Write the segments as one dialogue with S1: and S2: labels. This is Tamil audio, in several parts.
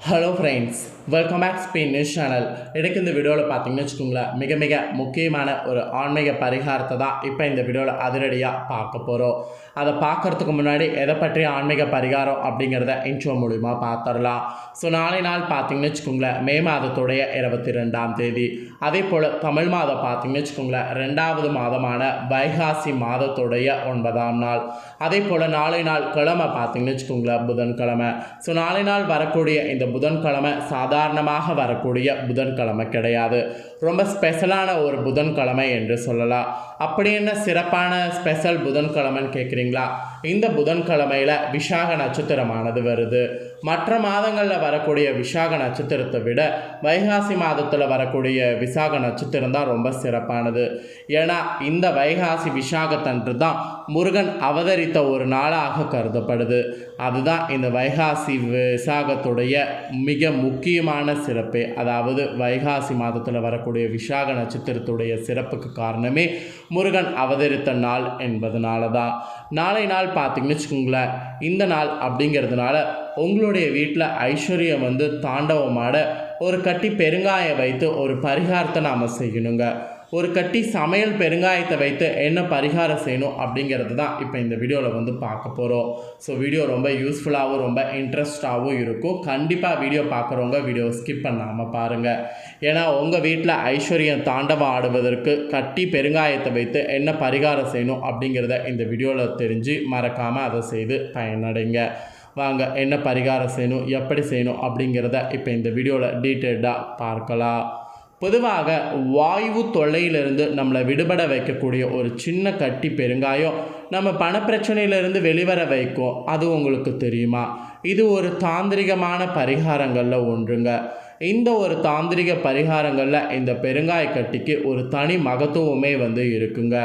S1: Hello friends welcome back Spain news channel எனக்கு இந்த வீடியோவில் பார்த்தீங்கன்னு வச்சுக்கோங்களேன் மிக மிக முக்கியமான ஒரு ஆன்மீக பரிகாரத்தை தான் இப்போ இந்த வீடியோவில் அதிரடியாக பார்க்க போகிறோம் அதை பார்க்கறதுக்கு முன்னாடி எதை பற்றிய ஆன்மீக பரிகாரம் அப்படிங்கிறத இன்ட்ரோ மூலிமா பார்த்துடலாம். ஸோ நாளை நாள் பார்த்தீங்கன்னு வச்சுக்கோங்களேன் மே மாதத்துடைய இருபத்தி ரெண்டாம் தேதி. அதே போல் தமிழ் மாதம் பார்த்தீங்கன்னு வச்சுக்கோங்களேன் ரெண்டாவது மாதமான வைகாசி மாதத்துடைய ஒன்பதாம் நாள். அதே போல் நாளை நாள் கிழமை பார்த்தீங்கன்னு வச்சுக்கோங்களேன் புதன்கிழமை. ஸோ நாளை நாள் வரக்கூடிய இந்த புதன்கிழமை சாதாரணமாக வரக்கூடிய புதன்கிழமை கிடையாது. ரொம்ப ஸ்பெஷலான ஒரு புதன்கிழமை என்று சொல்லலாம். அப்படி என்ன சிறப்பான ஸ்பெஷல் புதன்கிழமைன்னு கேட்குறீங்களா இந்த புதன்கிழமையில் விசாக நட்சத்திரமானது வருது. மற்ற மாதங்களில் வரக்கூடிய விசாக நட்சத்திரத்தை விட வைகாசி மாதத்தில் வரக்கூடிய விசாக நட்சத்திரம் தான் ரொம்ப சிறப்பானது. ஏன்னா இந்த வைகாசி விசாகத்தன்று தான் முருகன் அவதரித்த ஒரு நாளாக கருதப்படுது. அதுதான் இந்த வைகாசி விசாகத்துடைய மிக முக்கியமான சிறப்பு. அதாவது வைகாசி மாதத்தில் வரக்கூடிய விசாக நட்சத்திரத்துடைய சிறப்புக்கு காரணமே முருகன் அவதரித்த நாள் என்பதனால தான் நாளை நாள் பார்த்தீங்கன்னு வச்சுக்கோங்களேன் இந்த நாள் அப்படிங்கிறதுனால உங்களுடைய வீட்டில் ஐஸ்வர்யம் வந்து தாண்டவமாட ஒரு கட்டி பெருங்காயம் வைத்து ஒரு பரிகாரத்தை நாம் செய்யணுங்க. ஒரு கட்டி சமையல் பெருங்காயத்தை வைத்து என்ன பரிகாரம் செய்யணும் அப்படிங்கிறது தான் இப்போ இந்த வீடியோவில் வந்து பார்க்க போகிறோம் ஸோ வீடியோ ரொம்ப யூஸ்ஃபுல்லாகவும் ரொம்ப இன்ட்ரெஸ்டாகவும் இருக்கும். கண்டிப்பாக வீடியோ பார்க்குறவங்க வீடியோ ஸ்கிப் பண்ணாமல் பாருங்கள் ஏன்னா உங்கள் வீட்டில் ஐஸ்வர்யம் தாண்டவம் ஆடுவதற்கு கட்டி பெருங்காயத்தை வைத்து என்ன பரிகாரம் செய்யணும் அப்படிங்கிறத இந்த வீடியோவில் தெரிஞ்சு மறக்காமல் அதை செய்து பயனடைங்க. வாங்க என்ன பரிகாரம் செய்யணும் எப்படி செய்யணும் அப்படிங்கிறத இப்போ இந்த வீடியோவில் டீட்டெயில்டாக பார்க்கலாம். பொதுவாக வாயு தொல்லையிலிருந்து நம்மளை விடுபட வைக்கக்கூடிய ஒரு சின்ன கட்டி பெருங்காயம் நம்ம பணப்பிரச்சனையிலிருந்து வெளிவர வைக்கும். அது உங்களுக்கு தெரியுமா? இது ஒரு தாந்திரிகமான பரிகாரங்களில் ஒன்றுங்க. இந்த ஒரு தாந்திரிக பரிகாரங்களில் இந்த பெருங்காய கட்டிக்கு ஒரு தனி மகத்துவமே வந்து இருக்குங்க.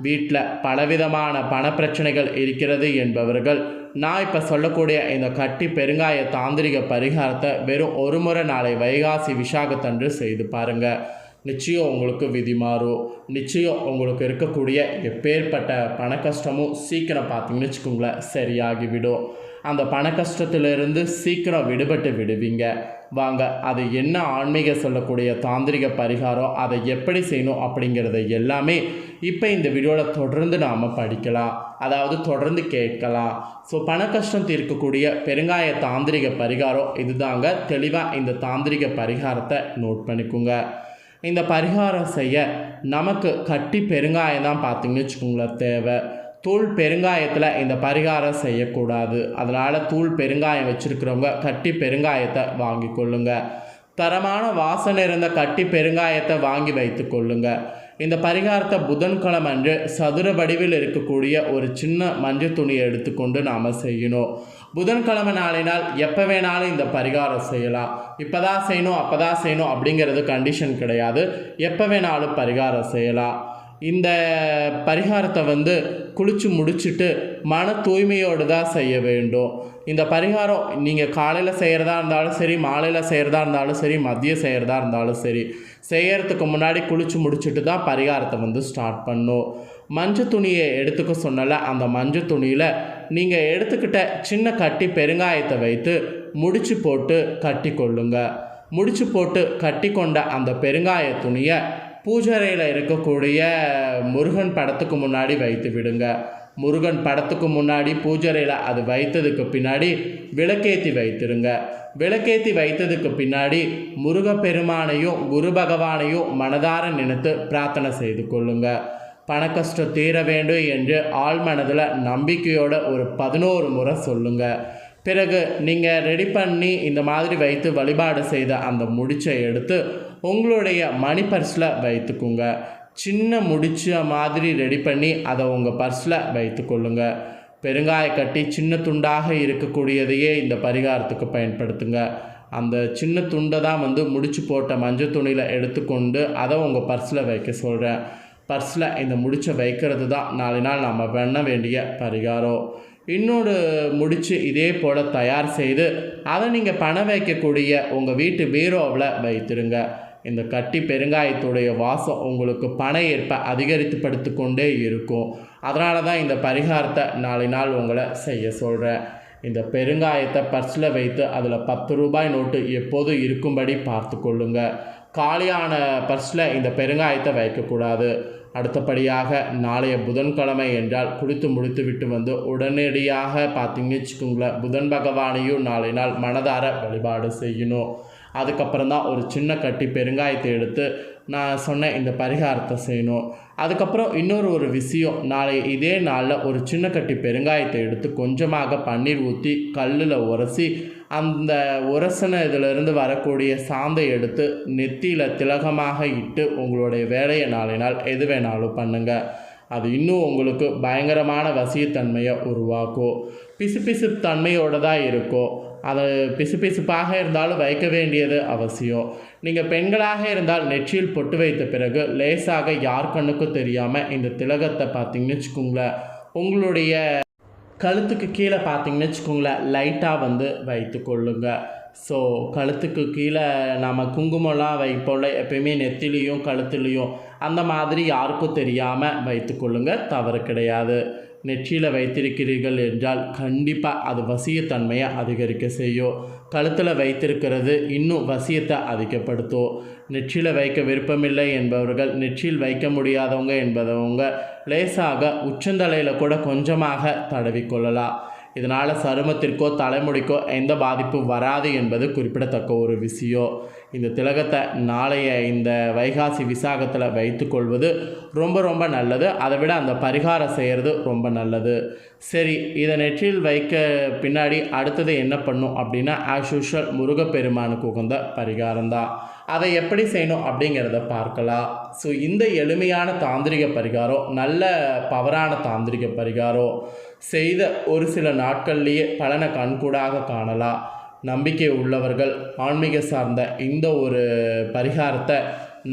S1: வீட்டில் பலவிதமான பணப்பிரச்சனைகள் இருக்கிறது என்பவர்கள் நான் இப்போ சொல்லக்கூடிய இந்த கட்டி பெருங்காய தாந்திரிக பரிகாரத்தை வெறும் ஒரு முறை நாளை வைகாசி விசாகத்தன்று செய்து பாருங்கள் நிச்சயம் உங்களுக்கு விதி மாறும். நிச்சயம் உங்களுக்கு இருக்கக்கூடிய எப்பேற்பட்ட பண கஷ்டமும் சீக்கிரம் பார்த்தீங்கன்னு வச்சுக்கோங்களேன் சரியாகிவிடும். அந்த பண கஷ்டத்திலிருந்து சீக்கிரம் விடுபட்டு விடுவீங்க. வாங்க அது என்ன ஆன்மீக சொல்லக்கூடிய தாந்திரிக பரிகாரம் அதை எப்படி செய்யணும் அப்படிங்கிறத எல்லாமே இப்போ இந்த வீடியோவில் தொடர்ந்து நாம் படிக்கலாம். அதாவது தொடர்ந்து கேட்கலாம். ஸோ பண கஷ்டம் தீர்க்கக்கூடிய பெருங்காய தாந்திரிக பரிகாரம் இதுதாங்க. தெளிவாக இந்த தாந்திரிக பரிகாரத்தை நோட் பண்ணிக்கோங்க. இந்த பரிகாரம் செய்ய நமக்கு கட்டி பெருங்காயம் தான் பார்த்திங்கன்னு வச்சுக்கோங்களேன் தேவை. தூள் பெருங்காயத்தில் இந்த பரிகாரம் செய்யக்கூடாது. அதனால் தூள் பெருங்காயம் வச்சுருக்கிறவங்க கட்டி பெருங்காயத்தை வாங்கி கொள்ளுங்க. தரமான வாசனை இருந்த கட்டி பெருங்காயத்தை வாங்கி வைத்து கொள்ளுங்க. இந்த பரிகாரத்தை புதன்கிழமை அன்று சதுர வடிவில் இருக்கக்கூடிய ஒரு சின்ன மஞ்சள் துணியை எடுத்துக்கொண்டு நாம் செய்யணும். புதன்கிழமை நாளினால் எப்போ வேணாலும் இந்த பரிகாரம் செய்யலாம். இப்போ தான் செய்யணும் அப்போ தான் செய்யணும் அப்படிங்கிறது கண்டிஷன் கிடையாது. எப்போ வேணாலும் பரிகாரம் செய்யலாம். இந்த பரிகாரத்தை வந்து குளித்து முடிச்சுட்டு மன தூய்மையோடு தான் செய்ய வேண்டும். இந்த பரிகாரம் நீங்கள் காலையில் செய்கிறதா இருந்தாலும் சரி மாலையில் செய்கிறதா இருந்தாலும் சரி மதியம் செய்கிறதா இருந்தாலும் சரி செய்கிறதுக்கு முன்னாடி குளித்து முடிச்சுட்டு தான் பரிகாரத்தை வந்து ஸ்டார்ட் பண்ணும். மஞ்சள் துணியை எடுத்துக்க சொன்னல அந்த மஞ்சள் துணியில் நீங்கள் எடுத்துக்கிட்ட சின்ன கட்டி பெருங்காயத்தை வைத்து முடிச்சு போட்டு கட்டி கொள்ளுங்க முடிச்சு போட்டு கட்டி கொண்ட அந்த பெருங்காய துணியை பூஜரையில் இருக்கக்கூடிய முருகன் படத்துக்கு முன்னாடி வைத்து விடுங்க. முருகன் படத்துக்கு முன்னாடி பூஜரையில் அது வைத்ததுக்கு பின்னாடி விளக்கேற்றி வைத்திருங்க. விளக்கேற்றி வைத்ததுக்கு பின்னாடி முருகப்பெருமானையும் குரு பகவானையும் மனதார நினைத்து பிரார்த்தனை செய்து கொள்ளுங்க. பணக்கஷ்டம் தீர வேண்டும் என்று ஆழ்மனதில் நம்பிக்கையோட ஒரு பதினோரு முறை சொல்லுங்கள் பிறகு நீங்கள் ரெடி பண்ணி இந்த மாதிரி வைத்து வழிபாடு செய்த அந்த முடிச்சை எடுத்து உங்களுடைய மணி பர்ஸில் வைத்துக்குங்க. சின்ன முடிச்ச மாதிரி ரெடி பண்ணி அதை உங்கள் பர்ஸில் வைத்துக்கொள்ளுங்க. பெருங்காய கட்டி சின்ன துண்டாக இருக்கக்கூடியதையே இந்த பரிகாரத்துக்கு பயன்படுத்துங்க. அந்த சின்ன துண்டை தான் வந்து முடிச்சு போட்ட மஞ்சள் துணியில் எடுத்துக்கொண்டு அதை உங்கள் பர்ஸில் வைக்க சொல்கிறேன் பர்ஸில் இந்த முடிச்சை வைக்கிறது தான் நாலு நாள் நம்ம பண்ண வேண்டிய பரிகாரம். இன்னொரு முடிச்சு இதே போல் தயார் செய்து அதை நீங்கள் பணம் வைக்கக்கூடிய உங்கள் வீட்டு பீரோவில் வைத்திருங்க. இந்த கட்டி பெருங்காயத்துடைய வாசம் உங்களுக்கு பண ஏற்ப அதிகரித்து படுத்து கொண்டே இருக்கும். அதனால தான் இந்த பரிகாரத்தை நாளை நாள் உங்களை செய்ய சொல்கிறேன் இந்த பெருங்காயத்தை பர்ஸில் வைத்து அதில் பத்து ரூபாய் நோட்டு எப்போதும் இருக்கும்படி பார்த்து கொள்ளுங்க. காலியான பர்ஸில் இந்த பெருங்காயத்தை வைக்கக்கூடாது. அடுத்தபடியாக நாளைய புதன்கிழமை என்றால் குளித்து விட்டு வந்து உடனடியாக பார்த்தீங்கன்னு வச்சுக்கோங்களேன் புதன் பகவானையும் நாளை நாள் மனதார வழிபாடு செய்யணும். அதுக்கப்புறம் தான் ஒரு சின்ன கட்டி பெருங்காயத்தை எடுத்து நான் சொன்ன இந்த பரிகாரத்தை செய்யணும். அதுக்கப்புறம் இன்னொரு ஒரு விஷயம் நாளை இதே நாளில் ஒரு சின்ன கட்டி பெருங்காயத்தை எடுத்து கொஞ்சமாக பன்னீர் ஊற்றி கல்லில் உரசி அந்த உரசன இதிலிருந்து வரக்கூடிய சாந்தை எடுத்து நெத்தியில் திலகமாக இட்டு உங்களுடைய வேலையை நாளை நாள் எது வேணாலும் பண்ணுங்கள் அது இன்னும் உங்களுக்கு பயங்கரமான வசியத்தன்மையை உருவாக்கும். பிசு தன்மையோடு தான் இருக்கும். அது பிசுபிசுப்பாக இருந்தாலும் வைக்க வேண்டியது அவசியம். நீங்கள் பெண்களாக இருந்தால் நெற்றியில் பொட்டு வைத்த பிறகு லேசாக யார் கண்ணுக்கும் தெரியாமல் இந்த திலகத்தை பார்த்தீங்கன்னு வச்சுக்கோங்களேன். உங்களுடைய கழுத்துக்கு கீழே பார்த்தீங்கன்னு வச்சுக்கோங்களேன் லைட்டாக வந்து வைத்து கொள்ளுங்க. ஸோ கழுத்துக்கு கீழே நாம் குங்குமம்லாம் வைப்போம்ல எப்பயுமே நெத்திலையும் கழுத்துலேயும் அந்த மாதிரி யாருக்கும் தெரியாமல் வைத்துக்கொள்ளுங்க தவறு கிடையாது. நெற்றியில் வைத்திருக்கிறீர்கள் என்றால் கண்டிப்பாக அது வசியத்தன்மையை அதிகரிக்க செய்யும். கழுத்தில் வைத்திருக்கிறது இன்னும் வசியத்தை அதிகப்படுத்தும். நெற்றியில் வைக்க விருப்பமில்லை என்பவர்கள் நெற்றியில் வைக்க முடியாதவங்க என்பதவங்க லேசாக உச்சந்தலையில் கூட கொஞ்சமாக தடவிக்கொள்ளலாம் இதனால் சருமத்திற்கோ தலைமுடிக்கோ எந்த பாதிப்பும் வராது என்பது குறிப்பிடத்தக்க ஒரு விஷயம். இந்த திலகத்தை நாளைய இந்த வைகாசி விசாகத்தில் வைத்துக்கொள்வது ரொம்ப ரொம்ப நல்லது. அதை விட அந்த பரிகாரம் செய்கிறது ரொம்ப நல்லது. சரி இதை நெற்றியில் வைக்க பின்னாடி அடுத்தது என்ன பண்ணும் அப்படின்னா ஆஸ் யூஷுவல் முருகப்பெருமானுக்கு உகந்த பரிகாரம் தான். அதை எப்படி செய்யணும் அப்படிங்கிறத பார்க்கலாம். ஸோ இந்த எளிமையான தாந்திரிக பரிகாரம் நல்ல பவரான தாந்திரிக பரிகாரம் செய்த ஒரு சில நாட்கள்லேயே பலனை கண்கூடாக காணலாம். நம்பிக்கை உள்ளவர்கள் ஆன்மீக சார்ந்த இந்த ஒரு பரிகாரத்தை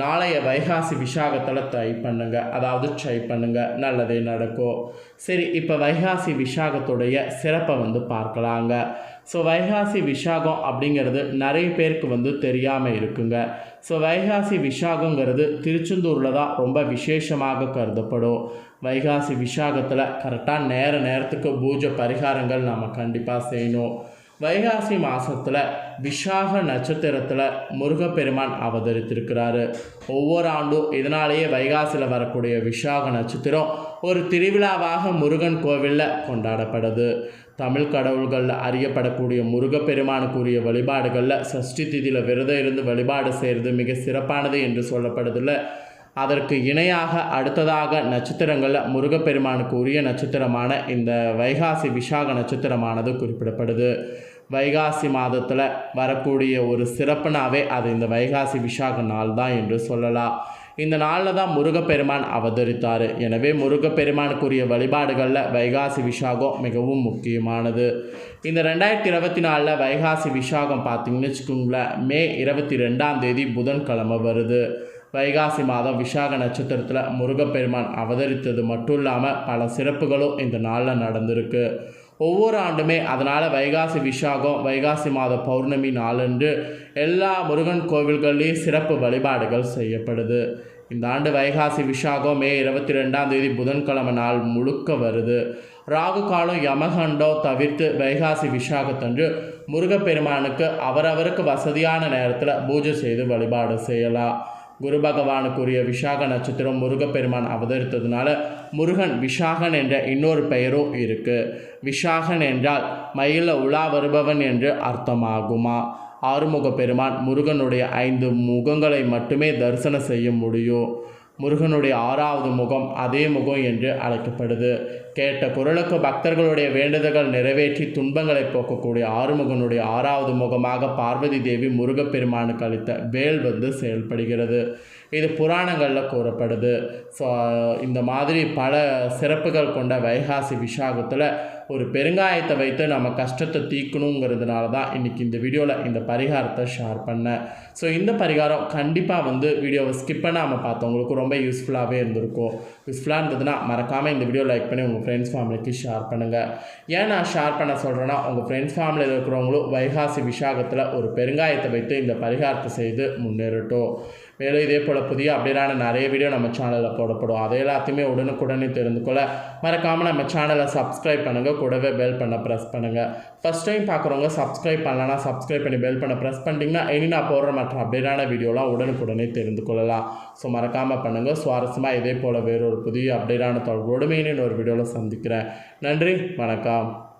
S1: நாளைய வைகாசி விசாகத்தில் ட்ரை பண்ணுங்க. அதாவது ட்ரை பண்ணுங்க. நல்லதே நடக்கும். சரி இப்போ வைகாசி விசாகத்துடைய சிறப்பை வந்து பார்க்கலாங்க. ஸோ வைகாசி விஷாகம் அப்படிங்கிறது நிறைய பேருக்கு வந்து தெரியாமல் இருக்குங்க. ஸோ வைகாசி விஷாகங்கிறது திருச்செந்தூரில் தான் ரொம்ப விசேஷமாக கருதப்படும். வைகாசி விஷாகத்தில் கரெக்டாக நேர நேரத்துக்கு பூஜை பரிகாரங்கள் நம்ம கண்டிப்பாக செய்யணும். வைகாசி மாதத்தில் விஷாக நட்சத்திரத்தில் முருகப்பெருமான் அவதரித்திருக்கிறாரு. ஒவ்வொரு ஆண்டும் இதனாலேயே வைகாசியில் வரக்கூடிய விஷாக நட்சத்திரம் ஒரு திருவிழாவாக முருகன் கோவிலில் கொண்டாடப்படுது. தமிழ் கடவுள்களில் அறியப்படக்கூடிய முருகப்பெருமானுக்குரிய வழிபாடுகளில் சஷ்டி திதியில் விரதம் இருந்து வழிபாடு செய்கிறது மிக சிறப்பானது என்று சொல்லப்படுதில்ல. அதற்கு இணையாக அடுத்ததாக நட்சத்திரங்களில் முருகப்பெருமானுக்கு உரிய நட்சத்திரமான இந்த வைகாசி விஷாக நட்சத்திரமானது குறிப்பிடப்படுது. வைகாசி மாதத்தில் வரக்கூடிய ஒரு சிறப்புனாவே அது இந்த வைகாசி விஷாக நாள் தான் என்று சொல்லலாம். இந்த நாளில் தான் முருகப்பெருமான் அவதரித்தார். எனவே முருகப்பெருமானுக்குரிய வழிபாடுகளில் வைகாசி விஷாகம் மிகவும் முக்கியமானது. இந்த ரெண்டாயிரத்தி இருபத்தி நாலில் வைகாசி விஷாகம் பார்த்திங்கன்னு வச்சுக்கோங்களேன் மே இருபத்தி ரெண்டாம் தேதி புதன்கிழமை வருது. வைகாசி மாதம் விஷாக நட்சத்திரத்தில் முருகப்பெருமான் அவதரித்தது மட்டும் இல்லாமல் பல சிறப்புகளும் இந்த நாளில் நடந்திருக்கு. ஒவ்வொரு ஆண்டுமே அதனால் வைகாசி விஷாகம் வைகாசி மாத பௌர்ணமி நாளன்று எல்லா முருகன் கோவில்கள்லேயும் சிறப்பு வழிபாடுகள் செய்யப்படுது. இந்த ஆண்டு வைகாசி விஷாகம் மே இருபத்தி ரெண்டாம் தேதி புதன்கிழமை நாள் முழுக்க வருது. ராகு காலம் யமகண்டம் தவிர்த்து வைகாசி விஷாகத்தன்று முருகப்பெருமானுக்கு அவரவருக்கு வசதியான நேரத்தில் பூஜை செய்து வழிபாடு செய்யலாம். குரு பகவானுக்குரிய விஷாக நட்சத்திரம் முருகப்பெருமான் அவதரித்ததுனால முருகன் விஷாகன் என்ற இன்னொரு பெயரும் இருக்குது விஷாகன் என்றால் மயில உலா வருபவன் என்று அர்த்தமாகுமா? ஆறுமுக பெருமான் முருகனுடைய ஐந்து முகங்களை மட்டுமே தரிசனம் செய்ய முடியும். முருகனுடைய ஆறாவது முகம் அதே முகம் என்று அழைக்கப்படுது. கேட்ட குரலுக்கு பக்தர்களுடைய வேண்டுதல்கள் நிறைவேற்றி துன்பங்களை போக்கக்கூடிய ஆறுமுகனுடைய ஆறாவது முகமாக பார்வதி தேவி முருகப்பெருமானுக்கு அளித்த வேல் வந்து செயல்படுகிறது. இது புராணங்களில் கூறப்படுது. ஸோ இந்த மாதிரி பல சிறப்புகள் கொண்ட வைகாசி விஷாகத்தில் ஒரு பெருங்காயத்தை வைத்து நம்ம கஷ்டத்தை தீக்கணுங்கிறதுனால தான் இன்றைக்கி இந்த வீடியோவில் இந்த பரிகாரத்தை ஷேர் பண்ணேன். ஸோ இந்த பரிகாரம் கண்டிப்பாக வந்து வீடியோவை ஸ்கிப் பண்ணாமல் பார்த்தவங்களுக்கு ரொம்ப யூஸ்ஃபுல்லாகவே இருந்திருக்கும். யூஸ்ஃபுல்லாக இருந்ததுன்னா மறக்காமல் இந்த வீடியோ லைக் பண்ணி உங்கள் ஃப்ரெண்ட்ஸ் ஃபேமிலிக்கு ஷேர் பண்ணுங்கள் ஏன் நான் ஷேர் பண்ண சொல்கிறேன்னா உங்கள் ஃப்ரெண்ட்ஸ் ஃபேமிலியில் இருக்கிறவங்களும் வைகாசி விஷாகத்தில் ஒரு பெருங்காயத்தை வைத்து இந்த பரிகாரத்தை செய்து முன்னேறட்டும். மேலும் இதே போல் புதிய அப்டேட்டான நிறைய வீடியோ நம்ம சேனலில் போடப்படும். அதை எல்லாத்தையுமே உடனுக்குடனே தெரிந்து கொள்ள மறக்காமல் நம்ம சேனலை சப்ஸ்கிரைப் பண்ணுங்கள் கூடவே பெல் பண்ண ப்ரெஸ் பண்ணுங்கள் ஃபஸ்ட் டைம் பார்க்குறவங்க சப்ஸ்கிரைப் பண்ணலன்னா சப்ஸ்கிரைப் பண்ணி பெல் பண்ண ப்ரெஸ் பண்ணிட்டீங்கன்னா இனி நான் போடுற மற்ற அப்டேட்டான வீடியோலாம் உடனுக்குடனே தெரிந்து கொள்ளலாம். ஸோ மறக்காமல் பண்ணுங்கள் சுவாரஸ்யமாக இதே போல் வேறொரு புதிய அப்டேட்டான தொடர்போடு மீண்டும் ஒரு வீடியோவில் சந்திக்கிறேன். நன்றி. வணக்கம்.